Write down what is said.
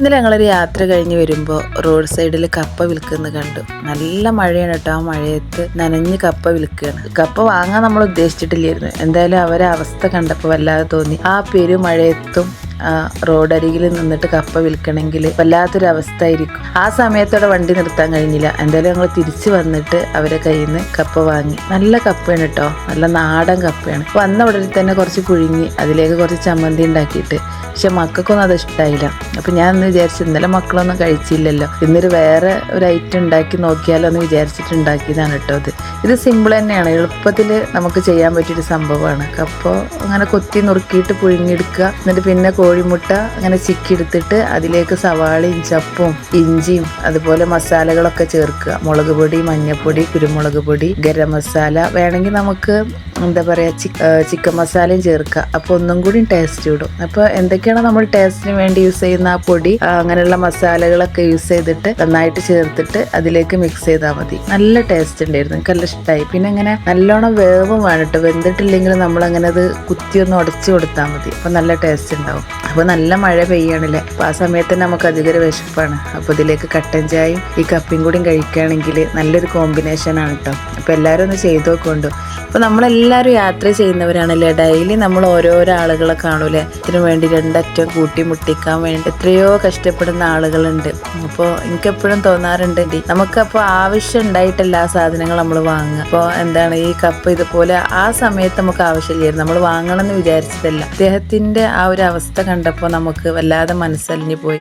ഇന്നലെ ഞങ്ങളൊരു യാത്ര കഴിഞ്ഞ് വരുമ്പോൾ റോഡ് സൈഡിൽ കപ്പ വിൽക്കുന്നത് കണ്ടു. നല്ല മഴയാണ് കേട്ടോ ആ മഴയത്ത് നനഞ്ഞ് കപ്പ വിൽക്കുകയാണ്. കപ്പ വാങ്ങാൻ നമ്മൾ ഉദ്ദേശിച്ചിട്ടില്ലായിരുന്നു. എന്തായാലും അവരെ അവസ്ഥ കണ്ടപ്പോൾ വല്ലാതെ തോന്നി. ആ പെരുമഴയത്തും മഴയത്തും റോഡരികിൽ നിന്നിട്ട് കപ്പ വിൽക്കണമെങ്കിൽ വല്ലാത്തൊരു അവസ്ഥ ആയിരിക്കും ആ സമയത്തോടെ വണ്ടി നിർത്താൻ കഴിഞ്ഞില്ല. എന്തായാലും ഞങ്ങൾ തിരിച്ചു വന്നിട്ട് അവരെ കയ്യിൽ നിന്ന് കപ്പ വാങ്ങി. നല്ല കപ്പയാണ് കേട്ടോ നല്ല നാടൻ കപ്പയാണ്. വന്ന ഉടനെ തന്നെ കുറച്ച് പുഴുങ്ങി അതിലേക്ക് കുറച്ച് ചമ്മന്തി ഉണ്ടാക്കിയിട്ട് പക്ഷെ മക്കൾക്കൊന്നും അത് ഇഷ്ടമായില്ല അപ്പം ഞാൻ ഒന്ന് വിചാരിച്ചു ഇന്നലെ മക്കളൊന്നും കഴിച്ചില്ലല്ലോ. ഇന്നൊരു വേറെ ഒരു ഐറ്റം ഉണ്ടാക്കി നോക്കിയാലോ എന്ന് വിചാരിച്ചിട്ട് ഉണ്ടാക്കിയതാണ് കേട്ടോ അത്. ഇത് സിമ്പിൾ തന്നെയാണ്. എളുപ്പത്തിൽ നമുക്ക് ചെയ്യാൻ പറ്റിയൊരു സംഭവമാണ്. അപ്പോൾ അങ്ങനെ കൊത്തി നുറുക്കിയിട്ട് പുഴുങ്ങിയെടുക്കുക. എന്നിട്ട് പിന്നെ കോഴിമുട്ട അങ്ങനെ ചിക്കി എടുത്തിട്ട് അതിലേക്ക് സവാളയും ചപ്പും ഇഞ്ചിയും അതുപോലെ മസാലകളൊക്കെ ചേർക്കുക. മുളക് പൊടി മഞ്ഞൾപ്പൊടി കുരുമുളക് പൊടി ഗരം മസാല. വേണമെങ്കിൽ നമുക്ക് എന്താ പറയുക ചിക്കൻ മസാലയും ചേർക്കുക. അപ്പോൾ ഒന്നും കൂടി ടേസ്റ്റ് വിടും അപ്പോൾ എന്തൊക്കെയാണ് നമ്മൾ ടേസ്റ്റിന് വേണ്ടി യൂസ് ചെയ്യുന്ന ആ പൊടി അങ്ങനെയുള്ള മസാലകളൊക്കെ യൂസ് ചെയ്തിട്ട് നന്നായിട്ട് ചേർത്തിട്ട് അതിലേക്ക് മിക്സ് ചെയ്താൽ മതി. നല്ല ടേസ്റ്റ് ഉണ്ടായിരുന്നു. എനിക്ക് നല്ല ഇഷ്ടമായി പിന്നെ അങ്ങനെ നല്ലോണം വേവും വേണം കേട്ടോ വെന്തിട്ടില്ലെങ്കിൽ നമ്മൾ അങ്ങനെ അത് കുത്തി ഒന്ന് ഉടച്ചു കൊടുത്താൽ മതി. അപ്പോൾ നല്ല ടേസ്റ്റ് ഉണ്ടാവും. അപ്പോൾ നല്ല മഴ പെയ്യാണല്ലേ? അപ്പോൾ ആ സമയത്ത് നമുക്ക് അധികം വിശപ്പാണ്. അപ്പോൾ ഇതിലേക്ക് കട്ടൻ ചായയും ഈ കപ്പിയും കൂടിയും കഴിക്കുകയാണെങ്കിൽ നല്ലൊരു കോമ്പിനേഷൻ ആണ് കേട്ടോ അപ്പോൾ എല്ലാവരും ഒന്ന് ചെയ്ത് നോക്കൊണ്ടു അപ്പോൾ നമ്മളെല്ലാവരും യാത്ര ചെയ്യുന്നവരാണല്ലേ? ഡെയിലി നമ്മൾ ഓരോരോ ആളുകളെ കാണൂലേ ഇതിനു വേണ്ടി രണ്ടറ്റം കൂട്ടി മുട്ടിക്കാൻ വേണ്ടി എത്രയോ കഷ്ടപ്പെടുന്ന ആളുകളുണ്ട്. അപ്പോൾ എനിക്കെപ്പോഴും തോന്നാറുണ്ട് നമുക്കപ്പോൾ ആവശ്യം ഉണ്ടായിട്ടല്ല ആ സാധനങ്ങൾ നമ്മൾ വാങ്ങുക. അപ്പോൾ എന്താണ് ഈ കപ്പ് ഇതുപോലെ ആ സമയത്ത് നമുക്ക് ആവശ്യമില്ലായിരുന്നു. നമ്മൾ വാങ്ങണം എന്ന് വിചാരിച്ചതല്ല. അദ്ദേഹത്തിന്റെ ആ ഒരു അവസ്ഥ കണ്ടപ്പോൾ നമുക്ക് വല്ലാതെ മനസ്സലിഞ്ഞു പോയി.